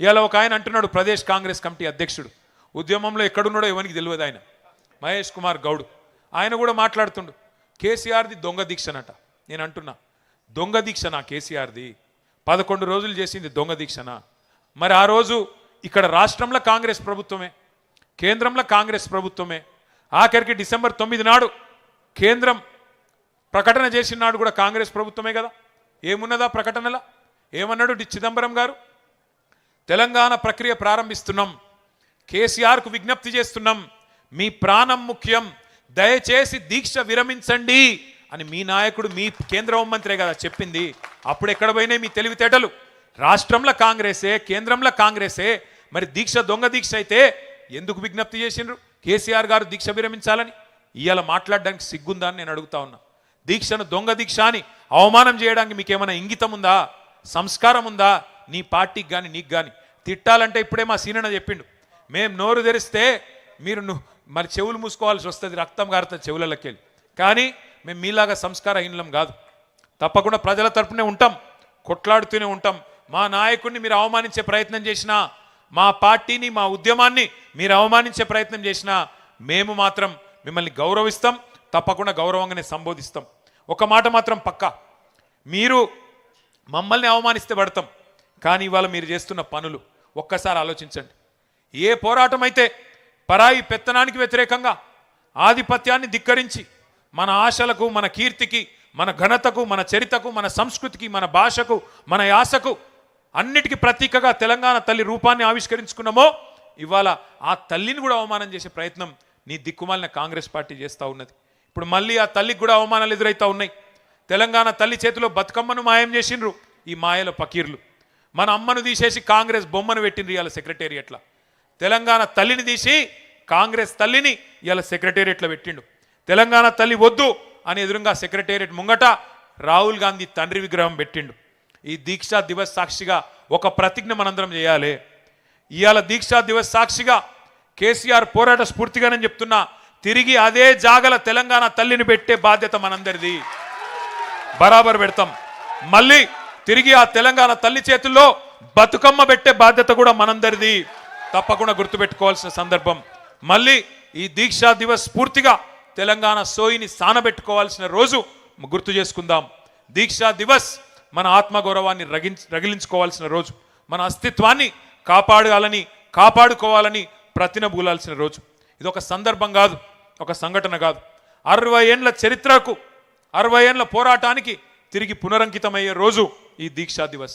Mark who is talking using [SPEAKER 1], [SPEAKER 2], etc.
[SPEAKER 1] ఇవాళ ఒక ఆయన అంటున్నాడు ప్రదేశ్ కాంగ్రెస్ కమిటీ అధ్యక్షుడు. ఉద్యమంలో ఎక్కడున్నాడో ఎవరికి తెలియదు ఆయన. మహేష్ కుమార్ గౌడ్. ఆయన కూడా మాట్లాడుతుండు. కేసీఆర్ది దొంగ దీక్షనట. నేను అంటున్నా దొంగ దీక్షనా కేసీఆర్ది? పదకొండు రోజులు చేసింది దొంగ దీక్షనా? మరి ఆ రోజు ఇక్కడ రాష్ట్రంలో కాంగ్రెస్ ప్రభుత్వమే కేంద్రంలో కాంగ్రెస్ ప్రభుత్వమే. ఆఖరికి డిసెంబర్ తొమ్మిది నాడు కేంద్రం ప్రకటన చేసిన నాడు కూడా కాంగ్రెస్ ప్రభుత్వమే కదా. ఏమున్నదా ప్రకటనలా? ఏమన్నాడు డి చిదంబరం గారు? తెలంగాణ ప్రక్రియ ప్రారంభిస్తున్నాం. కేసీఆర్కు విజ్ఞప్తి చేస్తున్నాం. మీ ప్రాణం ముఖ్యం. దయచేసి దీక్ష విరమించండి అని మీ నాయకుడు మీ కేంద్ర హోంమంత్రే కదా చెప్పింది. అప్పుడు ఎక్కడ పోయినాయి మీ తెలివితేటలు? రాష్ట్రంలో కాంగ్రెసే కేంద్రంలో కాంగ్రెసే. మరి దీక్ష దొంగ దీక్ష అయితే ఎందుకు విజ్ఞప్తి చేసిండ్రు? కేసీఆర్ గారు దీక్ష విరమించాలని? ఇవాళ మాట్లాడడానికి సిగ్గుందా అని నేను అడుగుతా ఉన్నా. దీక్షను దొంగ దీక్ష అని అవమానం చేయడానికి మీకేమైనా ఇంగితం ఉందా సంస్కారం ఉందా నీ పార్టీకి కానీ నీకు కానీ తిట్టాలంటే ఇప్పుడే మా సీనన్న చెప్పిండు. మేము నోరు తెరిస్తే మీరు ను- మరి చెవులు మూసుకోవాల్సి వస్తుంది రక్తం కారుతుంది చెవులలోకి వెళ్ళి కానీ మేము మీలాగా సంస్కారహీనులం కాదు. తప్పకుండా ప్రజల తరపునే ఉంటాం కొట్లాడుతూనే ఉంటాం. మా నాయకుడిని మీరు అవమానించే ప్రయత్నం చేసినా మా పార్టీని మా ఉద్యమాన్ని మీరు అవమానించే ప్రయత్నం చేసినా మేము మాత్రం మిమ్మల్ని గౌరవిస్తాం తప్పకుండా గౌరవంగానే సంబోధిస్తాం. ఒక మాట మాత్రం పక్కా. మీరు మమ్మల్ని అవమానిస్తే పడతాం. కానీ ఇవాళ మీరు చేస్తున్న పనులు ఒక్కసారి ఆలోచించండి. ఏ పోరాటం అయితే పరాయి పెత్తనానికి వ్యతిరేకంగా ఆధిపత్యాన్ని ధిక్కరించి మన ఆశలకు మన కీర్తికి మన ఘనతకు మన చరితకు మన సంస్కృతికి మన భాషకు మన యాసకు అన్నిటికీ ప్రతీకగా తెలంగాణ తల్లి రూపాన్ని ఆవిష్కరించుకున్నామో ఇవాళ ఆ తల్లిని కూడా అవమానం చేసే ప్రయత్నం నీ దిక్కుమాలిన కాంగ్రెస్ పార్టీ చేస్తూ ఉన్నది. ఇప్పుడు మళ్ళీ ఆ తల్లికి కూడా అవమానాలు ఎదురవుతూ ఉన్నాయి. తెలంగాణ తల్లి చేతిలో బతుకమ్మను మాయం చేసిండ్రు ఈ మాయల పకీర్లు మన అమ్మను తీసేసి కాంగ్రెస్ బొమ్మను పెట్టిండ్రు ఇవాళ సెక్రటేరియట్ల. తెలంగాణ తల్లిని తీసి కాంగ్రెస్ తల్లిని ఇవాళ సెక్రటేరియట్లో పెట్టిండు. తెలంగాణ తల్లి వద్దు అని ఎదురుగా సెక్రటేరియట్ ముంగట రాహుల్ గాంధీ తండ్రి విగ్రహం పెట్టిండు. ఈ దీక్షా దివస్ సాక్షిగా ఒక ప్రతిజ్ఞ మనందరం చేయాలి. ఇవాళ దీక్షా దివస్ సాక్షిగా కేసీఆర్ పోరాట స్ఫూర్తిగానే చెప్తున్నా తిరిగి అదే జాగల తెలంగాణ తల్లిని పెట్టే బాధ్యత మనందరిది. బరాబర్ పెడతాం. మళ్ళీ తిరిగి ఆ తెలంగాణ తల్లి చేతుల్లో బతుకమ్మ పెట్టే బాధ్యత కూడా మనందరిది. తప్పకుండా గుర్తుపెట్టుకోవాల్సిన సందర్భం. మళ్ళీ ఈ దీక్షా దివస్ పూర్తిగా తెలంగాణ సోయిని సానబెట్టుకోవాల్సిన రోజు గుర్తు చేసుకుందాం. దీక్షా దివస్ మన ఆత్మగౌరవాన్ని రగిం రగిలించుకోవాల్సిన రోజు. మన అస్తిత్వాన్ని కాపాడాలని కాపాడుకోవాలని ప్రతినబూలాల్సిన రోజు. ఇది ఒక సందర్భం కాదు ఒక సంఘటన కాదు. అరవై ఏండ్ల చరిత్రకు అరవై ఏండ్ల పోరాటానికి తిరిగి పునరంకితమయ్యే రోజు ఈ దీక్షా దివస్.